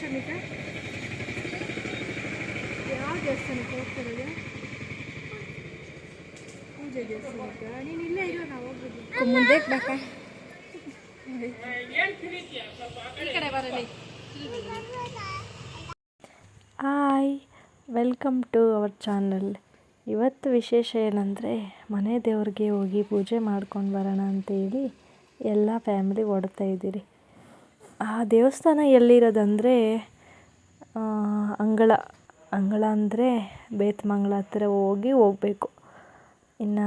ಚಮಿಕ ಯಾವ ದೇವಸ್ಥಾನಕ್ಕೆ ಹೋಗ್ತಿರೋದು ಪೂಜೆ ದೇವಸ್ಥಾನಕ್ಕೆ? ನೀನು ಇಲ್ಲೇ ಇರೋ ನಾವು ಹೋಗ್ಬೋದು ಮುಂದೆ ಬೇಕಾ. ಈ ಕಡೆ ಬರಲಿ. Hi welcome to our channel ಇವತ್ತು ವಿಶೇಷ ಏನಂದರೆ ಮನೆ ದೇವ್ರಿಗೆ ಹೋಗಿ ಪೂಜೆ ಮಾಡ್ಕೊಂಡು ಬರೋಣ ಅಂತೇಳಿ ಎಲ್ಲ ಫ್ಯಾಮಿಲಿ ಓಡ್ತಾ ಇದ್ದೀರಿ. ಆ ದೇವಸ್ಥಾನ ಎಲ್ಲಿರೋದಂದರೆ ಅಂಗಳ ಅಂಗಳ ಅಂದರೆ ಬೇತ್ಮಂಗಳ ಹತ್ತಿರ ಹೋಗಿ ಹೋಗಬೇಕು. ಇನ್ನು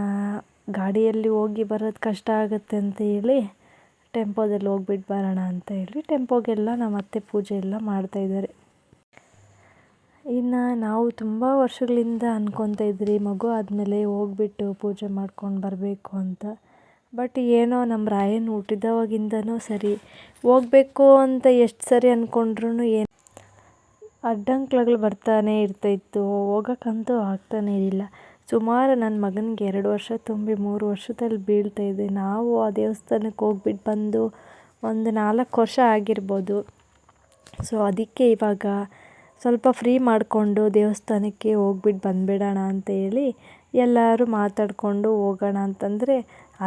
ಗಾಡಿಯಲ್ಲಿ ಹೋಗಿ ಬರೋದು ಕಷ್ಟ ಆಗುತ್ತೆ ಅಂತ ಹೇಳಿ ಟೆಂಪೋದಲ್ಲಿ ಹೋಗ್ಬಿಟ್ಟು ಬರೋಣ ಅಂತ ಹೇಳಿ ಟೆಂಪೋಗೆಲ್ಲ ನಮ್ಮ ಅತ್ತೆ ಪೂಜೆ ಎಲ್ಲ ಮಾಡ್ತಾಯಿದ್ದಾರೆ ಇನ್ನು ನಾವು ತುಂಬ ವರ್ಷಗಳಿಂದ ಅನ್ಕೊತಾ ಇದ್ರಿ, ಮಗು ಆದಮೇಲೆ ಹೋಗ್ಬಿಟ್ಟು ಪೂಜೆ ಮಾಡ್ಕೊಂಡು ಬರಬೇಕು ಅಂತ. ಬಟ್ ಏನೋ ನಮ್ಮ ರಾಯನ್ ಹುಟ್ಟಿದವಾಗಿಂದನೂ ಸರಿ, ಹೋಗ್ಬೇಕು ಅಂತ ಎಷ್ಟು ಸರಿ ಅಂದ್ಕೊಂಡ್ರೂ ಏನು ಅಡ್ಡಂಕ್ಲಗಳು ಬರ್ತಾನೆ ಇರ್ತಾಯಿತ್ತು ಹೋಗೋಕ್ಕಂತೂ ಆಗ್ತಾನೇ ಇರಲಿಲ್ಲ. ಸುಮಾರು ನನ್ನ ಮಗನಿಗೆ ಎರಡು ವರ್ಷ ತುಂಬಿ ಮೂರು ವರ್ಷದಲ್ಲಿ ಬೀಳ್ತಾ ಇದೆ. ನಾವು ಆ ದೇವಸ್ಥಾನಕ್ಕೆ ಹೋಗ್ಬಿಟ್ಟು ಬಂದು ಒಂದು ನಾಲ್ಕು ವರ್ಷ ಆಗಿರ್ಬೋದು. ಸೊ, ಅದಕ್ಕೆ ಇವಾಗ ಸ್ವಲ್ಪ ಫ್ರೀ ಮಾಡಿಕೊಂಡು ದೇವಸ್ಥಾನಕ್ಕೆ ಹೋಗ್ಬಿಟ್ಟು ಬಂದುಬಿಡೋಣ ಅಂತ ಹೇಳಿ ಎಲ್ಲರೂ ಮಾತಾಡಿಕೊಂಡು ಹೋಗೋಣ ಅಂತಂದರೆ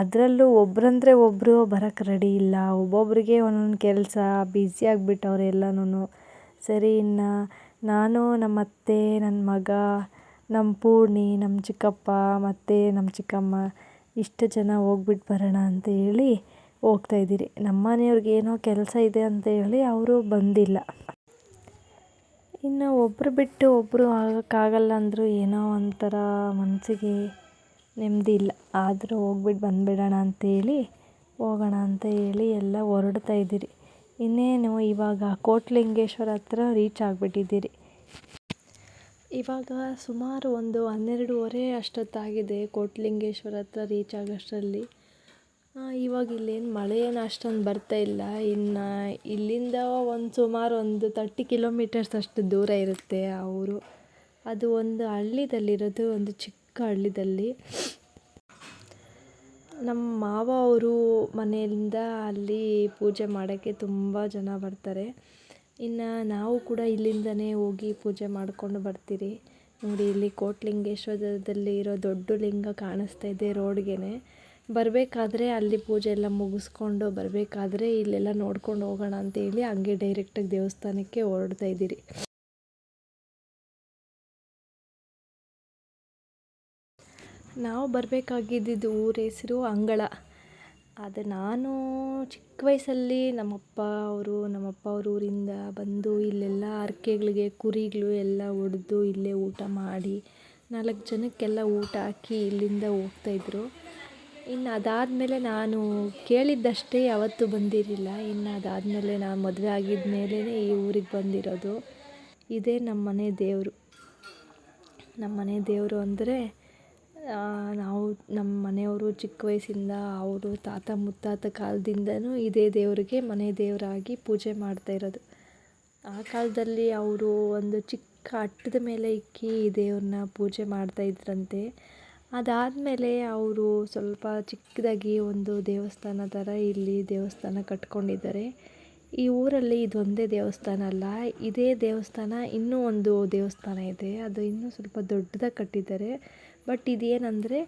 ಅದರಲ್ಲೂ ಒಬ್ಬರಂದ್ರೆ ಒಬ್ಬರು ಬರೋಕ್ಕೆ ರೆಡಿ ಇಲ್ಲ. ಒಬ್ಬೊಬ್ಬರಿಗೆ ಒಂದೊಂದು ಕೆಲಸ ಬ್ಯುಸಿ ಆಗಿಬಿಟ್ಟವ್ರೆ ಎಲ್ಲನೂ ಸರಿ, ಇನ್ನು ನಾನು ನಮ್ಮ ಅತ್ತೆ ನನ್ನ ಮಗ ನಮ್ಮ ಪೂರ್ಣಿ ನಮ್ಮ ಚಿಕ್ಕಪ್ಪ, ಮತ್ತು ನಮ್ಮ ಚಿಕ್ಕಮ್ಮ, ಇಷ್ಟು ಜನ ಹೋಗ್ಬಿಟ್ಟು ಬರೋಣ ಅಂತ ಹೇಳಿ ಹೋಗ್ತಾ ಇದ್ದೀರಿ. ನಮ್ಮ ಮನೆಯವ್ರಿಗೆ ಏನೋ ಕೆಲಸ ಇದೆ ಅಂತ ಹೇಳಿ ಅವರು ಬಂದಿಲ್ಲ. ಇನ್ನು ಒಬ್ಬರು ಬಿಟ್ಟು ಒಬ್ಬರು ಆಗೋಕ್ಕಾಗಲ್ಲ ಅಂದರೂ ಏನೋ ಒಂಥರ ಮನಸ್ಸಿಗೆ ನೆಮ್ಮದಿ ಇಲ್ಲ. ಆದರೂ ಹೋಗ್ಬಿಟ್ಟು ಬಂದುಬಿಡೋಣ ಅಂತೇಳಿ, ಹೋಗೋಣ ಅಂತ ಹೇಳಿ ಎಲ್ಲ ಹೊರಡ್ತಾ ಇದ್ದೀರಿ. ಇನ್ನೇನು, ಇವಾಗ ಕೋಟ್ಲಿಂಗೇಶ್ವರ ಹತ್ರ ರೀಚ್ ಆಗಿಬಿಟ್ಟಿದ್ದೀರಿ. ಇವಾಗ ಸುಮಾರು ಒಂದು ಹನ್ನೆರಡೂವರೆ ಅಷ್ಟೊತ್ತಾಗಿದೆ ಕೋಟ್ಲಿಂಗೇಶ್ವರ ಹತ್ರ ರೀಚ್ ಆಗೋಷ್ಟರಲ್ಲಿ. ಇವಾಗ ಇಲ್ಲೇನು ಮಳೆ ಏನು ಅಷ್ಟೊಂದು ಬರ್ತಾ ಇಲ್ಲ. ಇನ್ನು ಇಲ್ಲಿಂದ ಒಂದು ಸುಮಾರು ಒಂದು ತರ್ಟಿ ಕಿಲೋಮೀಟರ್ಸ್ ಅಷ್ಟು ದೂರ ಇರುತ್ತೆ ಆ ಊರು. ಅದು ಒಂದು ಹಳ್ಳಿದಲ್ಲಿರೋದು ಒಂದು ಚಿಕ್ಕ ಹಳ್ಳಿದಲ್ಲಿ ನಮ್ಮ ಮಾವ ಅವರು ಮನೆಯಿಂದ ಅಲ್ಲಿ ಪೂಜೆ ಮಾಡೋಕ್ಕೆ ತುಂಬ ಜನ ಬರ್ತಾರೆ. ಇನ್ನು ನಾವು ಕೂಡ ಇಲ್ಲಿಂದನೇ ಹೋಗಿ ಪೂಜೆ ಮಾಡಿಕೊಂಡು ಬರ್ತೀರಿ. ನೋಡಿ, ಇಲ್ಲಿ ಕೋಟ್ಲಿಂಗೇಶ್ವರದಲ್ಲಿ ಇರೋ ದೊಡ್ಡ ಲಿಂಗ ಕಾಣಿಸ್ತಾ ಇದೆ ರೋಡ್ಗೆ ಬರಬೇಕಾದ್ರೆ ಅಲ್ಲಿ ಪೂಜೆ ಎಲ್ಲ ಮುಗಿಸ್ಕೊಂಡು ಬರಬೇಕಾದ್ರೆ ಇಲ್ಲೆಲ್ಲ ನೋಡ್ಕೊಂಡು ಹೋಗೋಣ ಅಂತೇಳಿ ಹಂಗೆ ಡೈರೆಕ್ಟಾಗಿ ದೇವಸ್ಥಾನಕ್ಕೆ ಹೊರಡ್ತಾ ಇದ್ದೀರಿ. ನಾವು ಬರಬೇಕಾಗಿದ್ದಿದ್ದು ಊರ ಹೆಸರು ಅಂಗಳ. ಅದು ನಾನು ಚಿಕ್ಕ ವಯಸ್ಸಲ್ಲಿ ನಮ್ಮಪ್ಪ ಅವರು, ನಮ್ಮಪ್ಪ ಅವ್ರ ಊರಿಂದ ಬಂದು ಇಲ್ಲೆಲ್ಲ ಹರಕೆಗಳಿಗೆ, ಕುರಿಗಳು ಎಲ್ಲ ಹೊಡ್ದು ಇಲ್ಲೇ ಊಟ ಮಾಡಿ ನಾಲ್ಕು ಜನಕ್ಕೆಲ್ಲ ಊಟ ಹಾಕಿ ಇಲ್ಲಿಂದ ಹೋಗ್ತಾಯಿದ್ರು ಇನ್ನು ಅದಾದಮೇಲೆ ನಾನು ಕೇಳಿದ್ದಷ್ಟೇ ಯಾವತ್ತೂ ಬಂದಿರಲಿಲ್ಲ. ಇನ್ನು ಅದಾದಮೇಲೆ ನಾನು ಮದುವೆ ಆಗಿದ ಮೇಲೇ ಈ ಊರಿಗೆ ಬಂದಿರೋದು. ಇದೇ ನಮ್ಮ ಮನೆ ದೇವರು. ನಮ್ಮ ಮನೆ ದೇವರು ಅಂದರೆ ನಾವು ನಮ್ಮ ಮನೆಯವರು ಚಿಕ್ಕ ವಯಸ್ಸಿಂದ ಅವರು ತಾತ ಮುತ್ತಾತ ಕಾಲದಿಂದನೂ ಇದೇ ದೇವರಿಗೆ ಮನೆ ದೇವರಾಗಿ ಪೂಜೆ ಮಾಡ್ತಾ ಇರೋದು. ಆ ಕಾಲದಲ್ಲಿ ಅವರು ಒಂದು ಚಿಕ್ಕ ಅಟ್ಟದ ಮೇಲೆ ಇಕ್ಕಿ ಈ ದೇವ್ರನ್ನ ಪೂಜೆ ಮಾಡ್ತಾ ಇದ್ರಂತೆ. ಅದಾದಮೇಲೆ ಅವರು ಸ್ವಲ್ಪ ಚಿಕ್ಕದಾಗಿ ಒಂದು ದೇವಸ್ಥಾನ ಥರ ಇಲ್ಲಿ ದೇವಸ್ಥಾನ ಕಟ್ಕೊಂಡಿದ್ದಾರೆ. ಈ ಊರಲ್ಲಿ ಇದೊಂದೇ ದೇವಸ್ಥಾನ ಅಲ್ಲ, ಇದೇ ದೇವಸ್ಥಾನ ಇನ್ನೂ ಒಂದು ದೇವಸ್ಥಾನ ಇದೆ. ಅದು ಇನ್ನೂ ಸ್ವಲ್ಪ ದೊಡ್ಡದಾಗಿ ಕಟ್ಟಿದ್ದಾರೆ. ಬಟ್ ಇದೇನಂದರೆ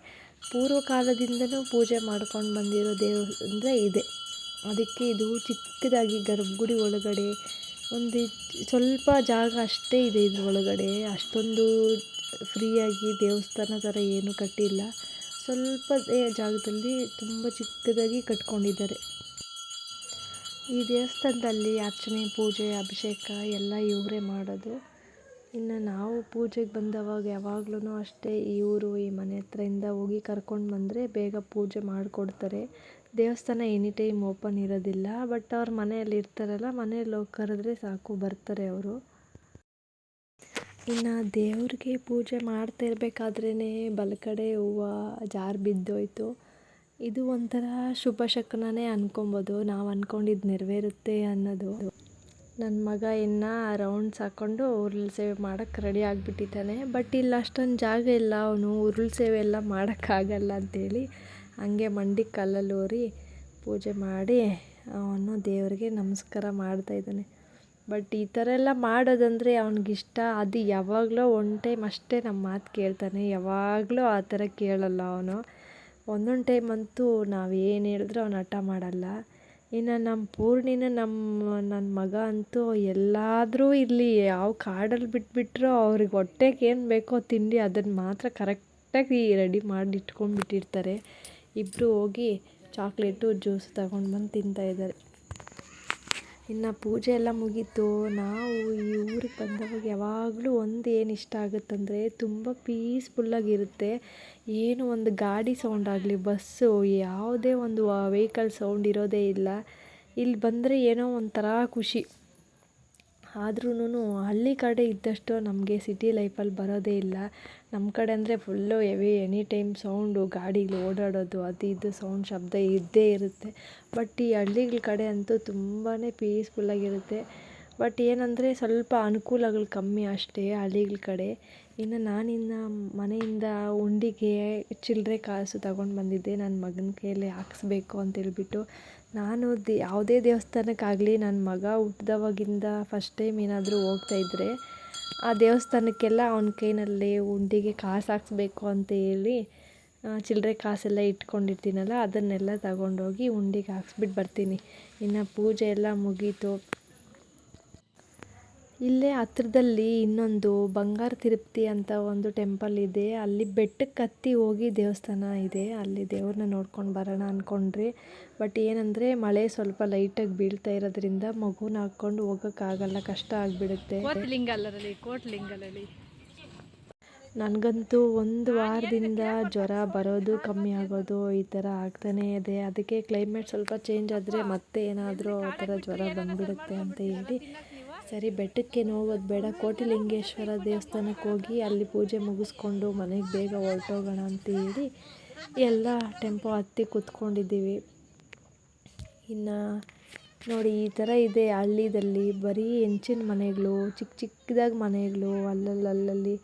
ಪೂರ್ವಕಾಲದಿಂದಲೂ ಪೂಜೆ ಮಾಡ್ಕೊಂಡು ಬಂದಿರೋ ದೇವ ಅಂದರೆ ಇದೆ. ಅದಕ್ಕೆ ಇದು ಚಿಕ್ಕದಾಗಿ ಗರ್ಭಗುಡಿ ಒಳಗಡೆ ಒಂದು ಸ್ವಲ್ಪ ಜಾಗ ಅಷ್ಟೇ ಇದೆ ಇದ್ರ ಒಳಗಡೆ ಅಷ್ಟೊಂದು ಫ್ರೀಯಾಗಿ ದೇವಸ್ಥಾನ ಥರ ಏನೂ ಕಟ್ಟಿಲ್ಲ. ಸ್ವಲ್ಪ ಜಾಗದಲ್ಲಿ ತುಂಬ ಚಿಕ್ಕದಾಗಿ ಕಟ್ಕೊಂಡಿದ್ದಾರೆ. ಈ ದೇವಸ್ಥಾನದಲ್ಲಿ ಅರ್ಚನೆ, ಪೂಜೆ, ಅಭಿಷೇಕ ಎಲ್ಲ ಇವರೇ ಮಾಡೋದು. ಇನ್ನು ನಾವು ಪೂಜೆಗೆ ಬಂದವಾಗ ಯಾವಾಗ್ಲೂ ಅಷ್ಟೇ ಈ ಊರು, ಈ ಮನೆ ಹತ್ರದಿಂದ ಹೋಗಿ ಕರ್ಕೊಂಡು ಬಂದರೆ ಬೇಗ ಪೂಜೆ ಮಾಡಿಕೊಡ್ತಾರೆ. ದೇವಸ್ಥಾನ ಎನಿ ಟೈಮ್ ಓಪನ್ ಇರೋದಿಲ್ಲ ಬಟ್ ಅವ್ರ ಮನೆಯಲ್ಲಿ ಇರ್ತಾರಲ್ಲ, ಮನೆಯಲ್ಲಿ ಹೋಗಿ ಕರೆದ್ರೆ ಸಾಕು, ಬರ್ತಾರೆ ಅವರು. ಇನ್ನು ದೇವ್ರಿಗೆ ಪೂಜೆ ಮಾಡ್ತಾ ಇರಬೇಕಾದ್ರೇ ಬಲಕಡೆ ಹೂವು ಜಾರು ಬಿದ್ದೋಯ್ತು. ಇದು ಒಂಥರ ಶುಭ ಶಕುನನೇ ಅನ್ಕೊಬೋದು, ನಾವು ಅಂದ್ಕೊಂಡಿದ್ದು ನೆರವೇರುತ್ತೆ ಅನ್ನೋದು. ನನ್ನ ಮಗ ಇನ್ನು ರೌಂಡ್ಸ್ ಹಾಕ್ಕೊಂಡು ಉರುಳು ಸೇವೆ ಮಾಡೋಕ್ಕೆ ರೆಡಿ ಆಗಿಬಿಟ್ಟಿದ್ದಾನೆ. ಬಟ್ ಇಲ್ಲಿ, ಅಷ್ಟೊಂದು ಜಾಗ ಇಲ್ಲ. ಅವನು ಉರುಳು ಸೇವೆ ಎಲ್ಲ ಮಾಡೋಕ್ಕಾಗಲ್ಲ ಅಂತೇಳಿ ಹಂಗೆ ಮಂಡಿ ಕಲ್ಲಲ್ಲಿ ಓರಿ ಪೂಜೆ ಮಾಡಿ ಅವನು ದೇವರಿಗೆ ನಮಸ್ಕಾರ ಮಾಡ್ತಾಯಿದ್ದಾನೆ ಬಟ್ ಈ ಥರ ಎಲ್ಲ ಮಾಡೋದಂದರೆ ಅವನಿಗಿಷ್ಟ. ಅದು ಯಾವಾಗಲೋ ಒನ್ ಟೈಮ್ ಅಷ್ಟೇ ನಮ್ಮ ಮಾತು ಕೇಳ್ತಾನೆ. ಯಾವಾಗಲೂ ಆ ಥರ ಕೇಳಲ್ಲ ಅವನು. ಒಂದೊಂದು ಟೈಮ್ ಅಂತೂ ನಾವು ಏನು ಹೇಳಿದ್ರೂ ಅವನು ಹಠ ಮಾಡಲ್ಲ. ಇನ್ನು ನಮ್ಮ ಪೂರ್ಣಿನ ನಮ್ಮ ನನ್ನ ಮಗ ಅಂತೂ ಎಲ್ಲಾದರೂ ಇರಲಿ, ಯಾವ ಕಾಡಲ್ಲಿ ಬಿಟ್ಬಿಟ್ರೋ ಅವ್ರಿಗೆ ಹೊಟ್ಟೆಗೆ ಏನು ಬೇಕೋ ತಿಂಡಿ ಅದನ್ನು ಮಾತ್ರ ಕರೆಕ್ಟಾಗಿ ರೆಡಿ ಮಾಡಿ ಇಟ್ಕೊಂಡ್ಬಿಟ್ಟಿರ್ತಾರೆ. ಇಬ್ಬರು ಹೋಗಿ ಚಾಕ್ಲೇಟು ಜ್ಯೂಸ್ ತಗೊಂಡು ಬಂದು ತಿಂತಾಯಿದ್ದಾರೆ ಇನ್ನು ಪೂಜೆ ಎಲ್ಲ ಮುಗೀತು. ನಾವು ಈ ಊರಿಗೆ ಬಂದವಾಗ ಯಾವಾಗಲೂ ಒಂದು ಏನು ಇಷ್ಟ ಆಗುತ್ತಂದರೆ ತುಂಬ ಪೀಸ್ಫುಲ್ಲಾಗಿರುತ್ತೆ ಏನು ಒಂದು ಗಾಡಿ ಸೌಂಡ್ ಆಗಲಿ ಬಸ್ಸು ಯಾವುದೇ ಒಂದು ವೆಹಿಕಲ್ ಸೌಂಡ್ ಇರೋದೇ ಇಲ್ಲ. ಇಲ್ಲಿ ಬಂದರೆ ಏನೋ ಒಂಥರ ಖುಷಿ. ಆದ್ರೂ ಹಳ್ಳಿ ಕಡೆ ಇದ್ದಷ್ಟು ನಮಗೆ ಸಿಟಿ ಲೈಫಲ್ಲಿ ಬರೋದೇ ಇಲ್ಲ. ನಮ್ಮ ಕಡೆ ಅಂದರೆ full heavy any time sound ಗಾಡಿಗಳು ಓಡಾಡೋದು, ಅದು ಇದು ಸೌಂಡ್ ಶಬ್ದ ಇದ್ದೇ ಇರುತ್ತೆ. ಬಟ್ ಈ ಹಳ್ಳಿಗಳ ಕಡೆ ಅಂತೂ ತುಂಬಾ ಪೀಸ್ಫುಲ್ಲಾಗಿರುತ್ತೆ ಬಟ್ ಏನಂದರೆ ಸ್ವಲ್ಪ ಅನುಕೂಲಗಳು ಕಮ್ಮಿ ಅಷ್ಟೇ ಹಳ್ಳಿಗಳ ಕಡೆ. ಇನ್ನು ನಾನಿನ್ನು ಮನೆಯಿಂದ ಉಂಡಿಗೆ ಚಿಲ್ಲರೆ ಕಾಸು ತಗೊಂಡು ಬಂದಿದ್ದೆ. ನನ್ನ ಮಗನ ಕೈಯಲ್ಲಿ ಹಾಕ್ಸ್ಬೇಕು ಅಂತೇಳ್ಬಿಟ್ಟು ನಾನು ದಿ ಯಾವುದೇ ದೇವಸ್ಥಾನಕ್ಕಾಗಲಿ ನನ್ನ ಮಗ ಹುಟ್ಟಿದವಾಗಿಂದ ಫಸ್ಟ್ ಟೈಮ್ ಏನಾದರೂ ಹೋಗ್ತಾಯಿದ್ರೆ ಆ ದೇವಸ್ಥಾನಕ್ಕೆಲ್ಲ ಅವನ ಕೈನಲ್ಲಿ ಉಂಡಿಗೆ ಕಾಸು ಹಾಕ್ಸ್ಬೇಕು ಅಂತ ಹೇಳಿ ಚಿಲ್ಲರೆ ಕಾಸೆಲ್ಲ ಇಟ್ಕೊಂಡಿರ್ತೀನಲ್ಲ, ಅದನ್ನೆಲ್ಲ ತಗೊಂಡೋಗಿ ಉಂಡಿಗೆ ಹಾಕ್ಸ್ಬಿಟ್ಟು ಬರ್ತೀನಿ. ಇನ್ನು ಪೂಜೆ ಎಲ್ಲ ಮುಗೀತು. ಇಲ್ಲೇ ಹತ್ರದಲ್ಲಿ ಇನ್ನೊಂದು ಬಂಗಾರ ತಿರುಪ್ತಿ ಅಂತ ಒಂದು ಟೆಂಪಲ್ ಇದೆ. ಅಲ್ಲಿ ಬೆಟ್ಟಕ್ಕೆ ಹತ್ತಿ ಹೋಗಿ ದೇವಸ್ಥಾನ ಇದೆ. ಅಲ್ಲಿ ದೇವ್ರನ್ನ ನೋಡ್ಕೊಂಡು ಬರೋಣ ಅಂದ್ಕೊಂಡ್ರಿ ಬಟ್ ಏನಂದರೆ ಮಳೆ ಸ್ವಲ್ಪ ಲೈಟಾಗಿ ಬೀಳ್ತಾ ಇರೋದ್ರಿಂದ ಮಗುನ ಹಾಕ್ಕೊಂಡು ಹೋಗೋಕ್ಕಾಗಲ್ಲ ಕಷ್ಟ ಆಗಿಬಿಡುತ್ತೆ. ಕೋಟ್ಲಿಂಗಲಲ್ಲಿ ನನಗಂತೂ ಒಂದು ವಾರದಿಂದ ಜ್ವರ ಬರೋದು ಕಮ್ಮಿ ಆಗೋದು ಈ ಥರ ಆಗ್ತಾನೇ ಇದೆ. ಅದಕ್ಕೆ ಕ್ಲೈಮೇಟ್ ಸ್ವಲ್ಪ ಚೇಂಜ್ ಆದರೆ ಮತ್ತೆ ಏನಾದರೂ ಆ ಥರ ಜ್ವರ ಬಂದುಬಿಡುತ್ತೆ ಅಂತ ಹೇಳಿ ಸರಿ, ಬೆಟ್ಟಕ್ಕೆ ಹೋಗೋದು ಬೇಡ. ಕೋಟಿಲಿಂಗೇಶ್ವರ ದೇವಸ್ಥಾನಕ್ಕೆ ಹೋಗಿ ಅಲ್ಲಿ ಪೂಜೆ ಮುಗಿಸ್ಕೊಂಡು ಮನೆಗೆ ಬೇಗ ಹೊರಟೋಗೋಣ ಅಂತ ಹೇಳಿ ಎಲ್ಲ ಟೆಂಪೋ ಹತ್ತಿ ಕೂತ್ಕೊಂಡಿದ್ದೀವಿ. ಇನ್ನು ನೋಡಿ, ಈ ಥರ ಇದೆ ಹಳ್ಳಿದಲ್ಲಿ. ಬರೀ ಹೆಂಚಿನ ಮನೆಗಳು ಚಿಕ್ಕ ಚಿಕ್ಕದಾಗಿ ಮನೆಗಳು ಅಲ್ಲಲ್ಲಿ ಅಲ್ಲಲ್ಲಿ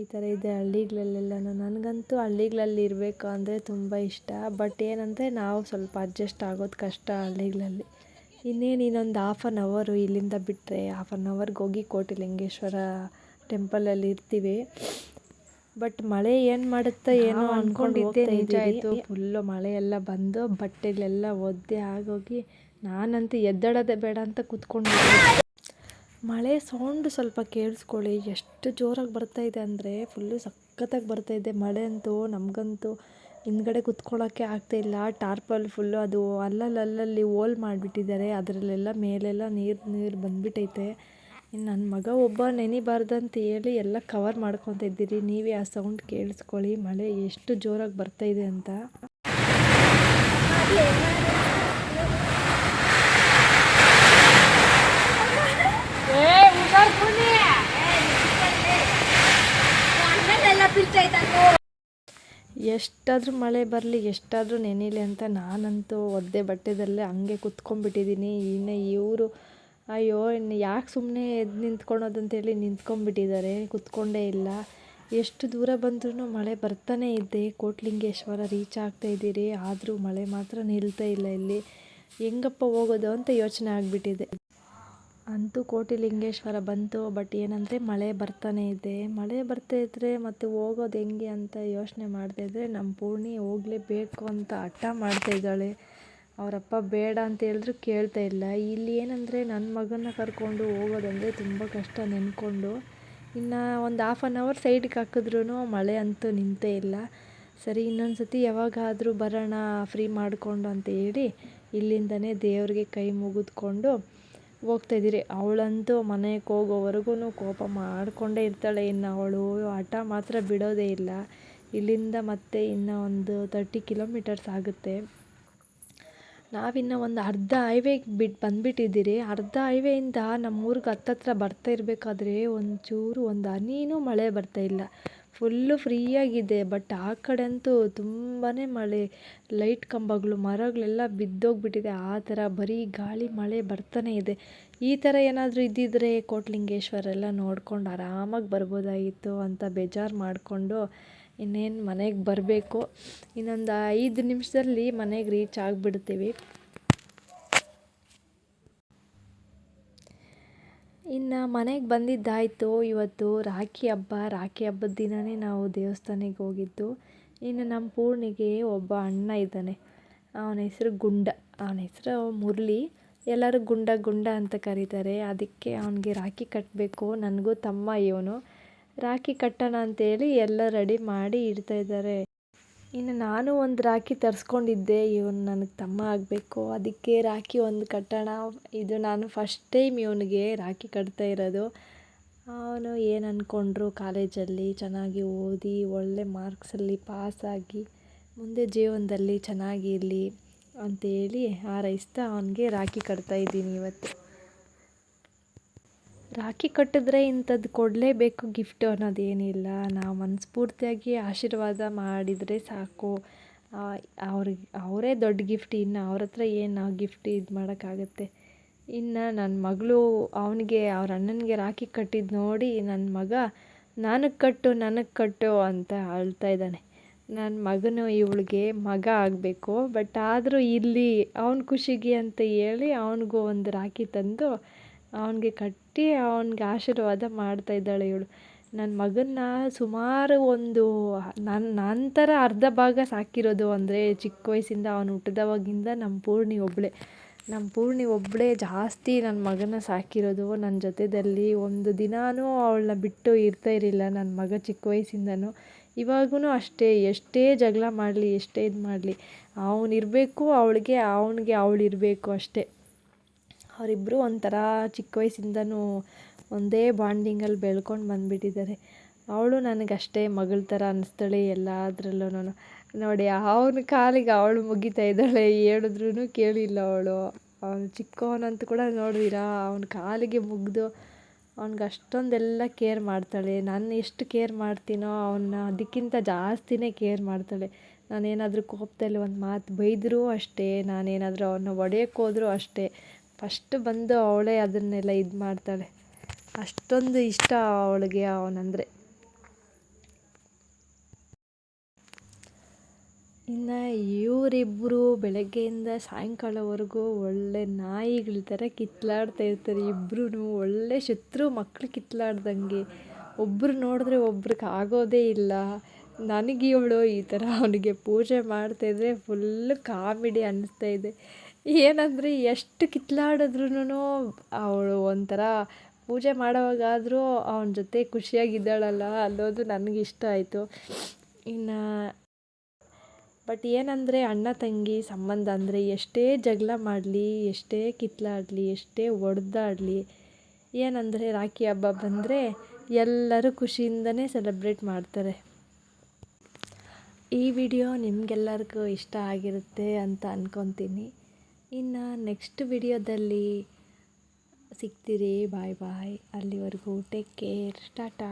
ಈ ಥರ ಇದೆ ಹಳ್ಳಿಗಳಲ್ಲೆಲ್ಲ ನನಗಂತೂ ಹಳ್ಳಿಗಳಲ್ಲಿ ಇರಬೇಕು ಅಂದರೆ ತುಂಬ ಇಷ್ಟ. ಬಟ್ ಏನಂದರೆ ನಾವು ಸ್ವಲ್ಪ ಅಡ್ಜಸ್ಟ್ ಆಗೋದು ಕಷ್ಟ ಹಳ್ಳಿಗಳಲ್ಲಿ. ಇನ್ನೇನು ಇನ್ನೊಂದು ಹಾಫ್ ಆನ್ ಅವರು ಇಲ್ಲಿಂದ ಬಿಟ್ಟರೆ ಹಾಫ್ ಆನ್ ಅವರ್ಗೆ ಹೋಗಿ ಕೋಟೆ ಲಿಂಗೇಶ್ವರ ಟೆಂಪಲಲ್ಲಿ ಇರ್ತೀವಿ. ಬಟ್ ಮಳೆ ಏನು ಮಾಡುತ್ತೆ ಏನೋ ಅಂದ್ಕೊಂಡಿದ್ದೆ ನಿಜ ಆಯಿತು ಫುಲ್ಲು ಮಳೆ ಎಲ್ಲ ಬಂದು ಬಟ್ಟೆಗಳೆಲ್ಲ ಒದ್ದೆ ಆಗೋಗಿ ನಾನಂತೂ ಎದ್ದಾಡೋದೇ ಬೇಡ ಅಂತ ಕೂತ್ಕೊಂಡಿದ್ದೆ ಮಳೆ ಸೌಂಡ್ ಸ್ವಲ್ಪ ಕೇಳಿಸ್ಕೊಳ್ಳಿ. ಎಷ್ಟು ಜೋರಾಗಿ ಬರ್ತಾ ಇದೆ ಅಂದರೆ ಫುಲ್ಲು ಸಖತ್ತಾಗಿ ಬರ್ತಾ ಇದೆ. ಮಳೆ ಅಂತೂ ನಮಗಂತೂ ಹಿಂದ್ಗಡೆ ಕುತ್ಕೊಳ್ಳೋಕ್ಕೆ ಇಲ್ಲ. ಟಾರ್ಪಲ್ ಫುಲ್ಲು ಅದು ಅಲ್ಲಲ್ಲಿ ಅಲ್ಲಲ್ಲಿ ಹೋಲ್ ಮಾಡಿಬಿಟ್ಟಿದ್ದಾರೆ. ಅದರಲ್ಲೆಲ್ಲ ಮೇಲೆಲ್ಲ ನೀರು ನೀರು ಬಂದುಬಿಟ್ಟೈತೆ ಇನ್ನು ನನ್ನ ಮಗ ಒಬ್ಬ ನೆನಿಬಾರ್ದಂತ ಹೇಳಿ ಎಲ್ಲ ಕವರ್ ಮಾಡ್ಕೊತ ಇದ್ದೀರಿ. ನೀವೇ ಆ ಸೌಂಡ್ ಕೇಳಿಸ್ಕೊಳ್ಳಿ. ಮಳೆ ಎಷ್ಟು ಜೋರಾಗಿ ಬರ್ತಾಯಿದೆ ಅಂತ. ಎಷ್ಟಾದರೂ ಮಳೆ ಬರಲಿ, ಎಷ್ಟಾದರೂ ನೆನೀಲಿ ಅಂತ ನಾನಂತೂ ಒದ್ದೆ ಬಟ್ಟೆದಲ್ಲೇ ಹಂಗೆ ಕುತ್ಕೊಂಡ್ಬಿಟ್ಟಿದ್ದೀನಿ ಇನ್ನು ಇವರು ಅಯ್ಯೋ, ಇನ್ನು ಯಾಕೆ ಸುಮ್ಮನೆ ಎದ್ದು ನಿಂತ್ಕೊಳೋದಂತೇಳಿ ನಿಂತ್ಕೊಂಡ್ಬಿಟ್ಟಿದ್ದಾರೆ, ಕುತ್ಕೊಂಡೇ ಇಲ್ಲ. ಎಷ್ಟು ದೂರ ಬಂದ್ರೂ ಮಳೆ ಬರ್ತಾನೆ ಇದ್ದೆ ಕೋಟ್ಲಿಂಗೇಶ್ವರ ರೀಚ್ ಆಗ್ತಾ ಇದ್ದೀರಿ, ಆದರೂ ಮಳೆ ಮಾತ್ರ ನಿಲ್ತಾ ಇಲ್ಲ ಇಲ್ಲಿ. ಹೆಂಗಪ್ಪ ಹೋಗೋದು ಅಂತ ಯೋಚನೆ ಆಗಿಬಿಟ್ಟಿದೆ. ಅಂತೂ ಕೋಟಿಲಿಂಗೇಶ್ವರ ಬಂತು ಬಟ್ ಏನಂದರೆ ಮಳೆ ಬರ್ತಾನೆ ಇದೆ. ಮಳೆ ಬರ್ತಾ ಇದ್ದರೆ ಮತ್ತು ಹೋಗೋದು ಹೆಂಗೆ ಅಂತ ಯೋಚನೆ ಮಾಡ್ತಾ ಇದ್ದರೆ ನಮ್ಮ ಪೂರ್ಣಿ ಹೋಗಲೇಬೇಕು ಅಂತ ಹಠ ಮಾಡ್ತಾ ಇದ್ದಾಳೆ. ಅವರಪ್ಪ ಬೇಡ ಅಂತ ಹೇಳಿದ್ರು ಕೇಳ್ತಾ ಇಲ್ಲ. ಇಲ್ಲಿ ಏನಂದರೆ ನನ್ನ ಮಗನ ಕರ್ಕೊಂಡು ಹೋಗೋದಂದರೆ ತುಂಬ ಕಷ್ಟ ನೆನ್ಕೊಂಡು. ಇನ್ನು ಒಂದು ಹಾಫ್ ಆನ್ ಅವರ್ ಸೈಡ್ಗೆ ಹಾಕಿದ್ರೂ ಮಳೆ ಅಂತೂ ನಿಂತೇ ಇಲ್ಲ. ಸರಿ ಇನ್ನೊಂದು ಸತಿ ಯಾವಾಗಾದರೂ ಬರೋಣ ಫ್ರೀ ಮಾಡಿಕೊಂಡು ಅಂತ ಹೇಳಿ ಇಲ್ಲಿಂದನೇ ದೇವ್ರಿಗೆ ಕೈ ಮುಗಿದ್ಕೊಂಡು ಹೋಗ್ತಾಯಿದ್ದೀರಿ ಅವಳಂತೂ ಮನೆಗೆ ಹೋಗೋವರೆಗೂ ಕೋಪ ಮಾಡಿಕೊಂಡೇ ಇರ್ತಾಳೆ. ಇನ್ನು ಅವಳು ಹಠ ಮಾತ್ರ ಬಿಡೋದೇ ಇಲ್ಲ. ಇಲ್ಲಿಂದ ಮತ್ತೆ ಇನ್ನು ಒಂದು ತರ್ಟಿ ಕಿಲೋಮೀಟರ್ಸ್ ಆಗುತ್ತೆ. ನಾವಿನ್ನು ಒಂದು ಅರ್ಧ ಹೈವೇಗೆ ಬಿಟ್ಟು ಬಂದುಬಿಟ್ಟಿದ್ದೀರಿ. ಅರ್ಧ ಹೈವೇಯಿಂದ ನಮ್ಮೂರಿಗೆ ಹತ್ತತ್ರ ಬರ್ತಾ ಇರಬೇಕಾದ್ರೆ ಒಂಚೂರು ಒಂದು ಹನಿನೂ ಮಳೆ ಬರ್ತಾ ಇಲ್ಲ. ಫುಲ್ಲು ಫ್ರೀಯಾಗಿದೆ. ಬಟ್ ಆ ಕಡೆ ಅಂತೂ ತುಂಬಾ ಮಳೆ ಲೈಟ್ ಕಂಬಗಳು, ಮರಗಳೆಲ್ಲ ಬಿದ್ದೋಗ್ಬಿಟ್ಟಿದೆ. ಆ ಥರ ಬರೀ ಗಾಳಿ, ಮಳೆ ಬರ್ತಾನೆ ಇದೆ. ಈ ಥರ ಏನಾದರೂ ಇದ್ದಿದ್ರೆ ಕೋಟ್ಲಿಂಗೇಶ್ವರ ಎಲ್ಲ ನೋಡ್ಕೊಂಡು ಆರಾಮಾಗಿ ಬರ್ಬೋದಾಗಿತ್ತು ಅಂತ ಬೇಜಾರು ಮಾಡಿಕೊಂಡು ಇನ್ನೇನು ಮನೆಗೆ ಬರಬೇಕು. ಇನ್ನೊಂದು ಐದು ನಿಮಿಷದಲ್ಲಿ ಮನೆಗೆ ರೀಚ್ ಆಗಿಬಿಡ್ತೀವಿ. ಇನ್ನು ಮನೆಗೆ ಬಂದಿದ್ದಾಯಿತು ಇವತ್ತು ರಾಖಿ ಹಬ್ಬ. ರಾಖಿ ಹಬ್ಬದ ದಿನವೇ ನಾವು ದೇವಸ್ಥಾನಕ್ಕೆ ಹೋಗಿದ್ದು. ಇನ್ನು ನಮ್ಮ ಪೂರ್ಣಿಗೆ ಒಬ್ಬ ಅಣ್ಣ ಇದ್ದಾನೆ. ಅವನ ಹೆಸರು ಗುಂಡ. ಅವನ ಹೆಸರು ಮುರಳಿ ಎಲ್ಲರೂ ಗುಂಡ ಗುಂಡ ಅಂತ ಕರೀತಾರೆ. ಅದಕ್ಕೆ ಅವನಿಗೆ ರಾಖಿ ಕಟ್ಟಬೇಕು ನನಗೂ ತಮ್ಮ ಇವನು. ರಾಖಿ ಕಟ್ಟೋಣ ಅಂತೇಳಿ ಎಲ್ಲ ರೆಡಿ ಮಾಡಿ ಇಡ್ತಾ ಇದ್ದಾರೆ. ಇನ್ನು ನಾನು ಒಂದು ರಾಖಿ ತರಿಸ್ಕೊಂಡಿದ್ದೆ, ಇವನು ನನಗೆ ತಮ್ಮ ಆಗಬೇಕು. ಅದಕ್ಕೆ ರಾಖಿ ಒಂದು ಕಟ್ಟೋಣ. ಇದು ನಾನು ಫಸ್ಟ್ ಟೈಮ್ ಇವನಿಗೆ ರಾಖಿ ಕಟ್ತಾ ಇರೋದು. ಅವನು ಏನು ಅಂದ್ಕೊಂಡ್ರು ಕಾಲೇಜಲ್ಲಿ ಚೆನ್ನಾಗಿ ಓದಿ, ಒಳ್ಳೆ ಮಾರ್ಕ್ಸಲ್ಲಿ ಪಾಸಾಗಿ ಮುಂದೆ ಜೀವನದಲ್ಲಿ ಚೆನ್ನಾಗಿರಲಿ ಅಂತೇಳಿ ಹಾರೈಸ್ತಾ ಅವನಿಗೆ ರಾಖಿ ಕಟ್ತಾ ಇದ್ದೀನಿ ಇವತ್ತು. ರಾಖಿ ಕಟ್ಟಿದ್ರೆ ಇಂಥದ್ದು ಕೊಡಲೇಬೇಕು ಗಿಫ್ಟು ಅನ್ನೋದೇನಿಲ್ಲ. ನಾವು ಮನಸ್ಫೂರ್ತಿಯಾಗಿ ಆಶೀರ್ವಾದ ಮಾಡಿದರೆ ಸಾಕು. ಅವ್ರಿಗೆ, ಅವರೇ ದೊಡ್ಡ ಗಿಫ್ಟ್, ಇನ್ನು ಅವ್ರ ಹತ್ರ ಏನು ನಾವು ಗಿಫ್ಟ್ ಇದು ಮಾಡೋಕ್ಕಾಗತ್ತೆ? ಇನ್ನು ನನ್ನ ಮಗಳು ಅವನಿಗೆ, ಅವ್ರ ಅಣ್ಣನಿಗೆ ರಾಖಿ ಕಟ್ಟಿದ್ದು ನೋಡಿ ನನ್ನ ಮಗ, ನನಗೆ ಕಟ್ಟು ನನಗೆ ಕಟ್ಟು ಅಂತ ಅಳ್ತಾ ಇದ್ದಾನೆ. ನನ್ನ ಮಗನು ಇವಳಿಗೆ ಮಗ ಆಗಬೇಕು, ಬಟ್ ಆದರೂ ಇಲ್ಲಿ ಅವನ ಖುಷಿಗೆ ಅಂತ ಹೇಳಿ ಅವನಿಗೂ ಒಂದು ರಾಖಿ ತಂದು ಅವನಿಗೆ ಕಟ್ಟಿ ಅವನಿಗೆ ಆಶೀರ್ವಾದ ಮಾಡ್ತಾ ಇದ್ದಾಳೆ ಇವಳು. ನನ್ನ ಮಗನ್ನ ಸುಮಾರು ಒಂದು ನನ್ನ ನಂತರ ಅರ್ಧ ಭಾಗ ಸಾಕಿರೋದು ಅಂದರೆ ಚಿಕ್ಕ ವಯಸ್ಸಿಂದ ಅವನು ಹುಟ್ಟಿದವಾಗಿಂದ ನಮ್ಮ ಪೂರ್ಣಿ ಒಬ್ಬಳೆ ನಮ್ಮ ಪೂರ್ಣಿ ಒಬ್ಬಳೆ ಜಾಸ್ತಿ ನನ್ನ ಮಗನ ಸಾಕಿರೋದು. ನನ್ನ ಜೊತೆಯಲ್ಲಿ ಒಂದು ದಿನಾನೂ ಅವಳನ್ನ ಬಿಟ್ಟು ಇರ್ತಾ ಇರಲಿಲ್ಲ ನನ್ನ ಮಗ ಚಿಕ್ಕ ವಯಸ್ಸಿಂದನೂ. ಇವಾಗೂ ಅಷ್ಟೇ, ಎಷ್ಟೇ ಜಗಳ ಮಾಡಲಿ, ಎಷ್ಟೇ ಇದು ಮಾಡಲಿ. ಅವನಿರಬೇಕು ಅವಳಿಗೆ, ಅವನಿಗೆ ಅವಳಿರಬೇಕು ಅಷ್ಟೇ. ಅವರಿಬ್ಬರು ಒಂಥರ ಚಿಕ್ಕ ವಯಸ್ಸಿಂದನೂ ಒಂದೇ ಬಾಂಡಿಂಗಲ್ಲಿ ಬೆಳ್ಕೊಂಡು ಬಂದುಬಿಟ್ಟಿದ್ದಾರೆ. ಅವಳು ನನಗಷ್ಟೇ ಮಗಳ ಥರ ಅನ್ನಿಸ್ತಾಳೆ ಎಲ್ಲದ್ರಲ್ಲೂ ನೋಡಿ, ಅವನ ಕಾಲಿಗೆ ಅವಳು ಮುಗಿತಾ ಇದ್ದಾಳೆ ಹೇಳಿದ್ರೂ ಕೇಳಿಲ್ಲ ಅವಳು. ಅವನು ಚಿಕ್ಕವನಂತ ಕೂಡ ನೋಡಿದಿರಾ, ಅವನ ಕಾಲಿಗೆ ಮುಗಿದು ಅವ್ನಿಗೆ ಅಷ್ಟೊಂದೆಲ್ಲ ಕೇರ್ ಮಾಡ್ತಾಳೆ. ನಾನು ಎಷ್ಟು ಕೇರ್ ಮಾಡ್ತೀನೋ ಅವನ್ನ ಅದಕ್ಕಿಂತ ಜಾಸ್ತಿನೇ ಕೇರ್ ಮಾಡ್ತಾಳೆ. ನಾನೇನಾದರೂ ಕೋಪದಲ್ಲಿ ಒಂದು ಮಾತು ಬೈದರೂ ಅಷ್ಟೇ, ನಾನೇನಾದರೂ ಅವನ್ನ ಒಡೆಯೋಕ್ಕೋದ್ರೂ ಅಷ್ಟೇ. ಫಸ್ಟ್ ಬಂದು ಅವಳೇ ಅದನ್ನೆಲ್ಲ ಇದು ಮಾಡ್ತಾಳೆ. ಅಷ್ಟೊಂದು ಇಷ್ಟ ಅವಳಿಗೆ ಅವನಂದರೆ. ಇನ್ನು ಇವರಿಬ್ಬರು ಬೆಳಗ್ಗೆಯಿಂದ ಸಾಯಂಕಾಲವರೆಗೂ ಒಳ್ಳೆ ನಾಯಿಗಳ ಥರ ಕಿತ್ಲಾಡ್ತಾ ಇರ್ತಾರೆ. ಇಬ್ಬರೂ ಒಳ್ಳೆ ಶತ್ರು ಮಕ್ಕಳು ಕಿತ್ಲಾಡ್ದಂಗೆ. ಒಬ್ಬರು ನೋಡಿದ್ರೆ ಒಬ್ರಿಗೆ ಆಗೋದೇ ಇಲ್ಲ. ನನಗೆ ಇವಳು ಈ ಥರ ಅವನಿಗೆ ಪೂಜೆ ಮಾಡ್ತಾಯಿದ್ರೆ ಫುಲ್ ಕಾಮಿಡಿ ಅನ್ನಿಸ್ತಾ ಇದೆ. ಏನಂದರೆ ಎಷ್ಟು ಕಿತ್ಲಾಡಿದ್ರೂ ಅವಳು ಒಂಥರ ಪೂಜೆ ಮಾಡೋವಾಗಾದರೂ ಅವನ ಜೊತೆ ಖುಷಿಯಾಗಿದ್ದಾಳಲ್ಲ ಅನ್ನೋದು ನನಗೆ ಇಷ್ಟ ಆಯಿತು. ಇನ್ನು ಬಟ್ ಏನಂದರೆ ಅಣ್ಣ ತಂಗಿ ಸಂಬಂಧ ಅಂದರೆ ಎಷ್ಟೇ ಜಗಳ ಮಾಡಲಿ, ಎಷ್ಟೇ ಕಿತ್ಲಾಡಲಿ, ಎಷ್ಟೇ ಒಡೆದಾಡಲಿ, ಏನಂದರೆ ರಾಖಿ ಹಬ್ಬ ಬಂದರೆ ಎಲ್ಲರೂ ಖುಷಿಯಿಂದನೇ ಸೆಲೆಬ್ರೇಟ್ ಮಾಡ್ತಾರೆ. ಈ ವಿಡಿಯೋ ನಿಮಗೆಲ್ಲರಿಗೂ ಇಷ್ಟ ಆಗಿರುತ್ತೆ ಅಂತ ಅಂದ್ಕೊತೀನಿ ಇನ್ನು ನೆಕ್ಸ್ಟ್ ವಿಡಿಯೋದಲ್ಲಿ ಸಿಗ್ತೀರಿ. ಬಾಯ್ ಬಾಯ್ ಅಲ್ಲಿವರೆಗೂ ಟೇಕ್ ಕೇರ್ ಟಾಟಾ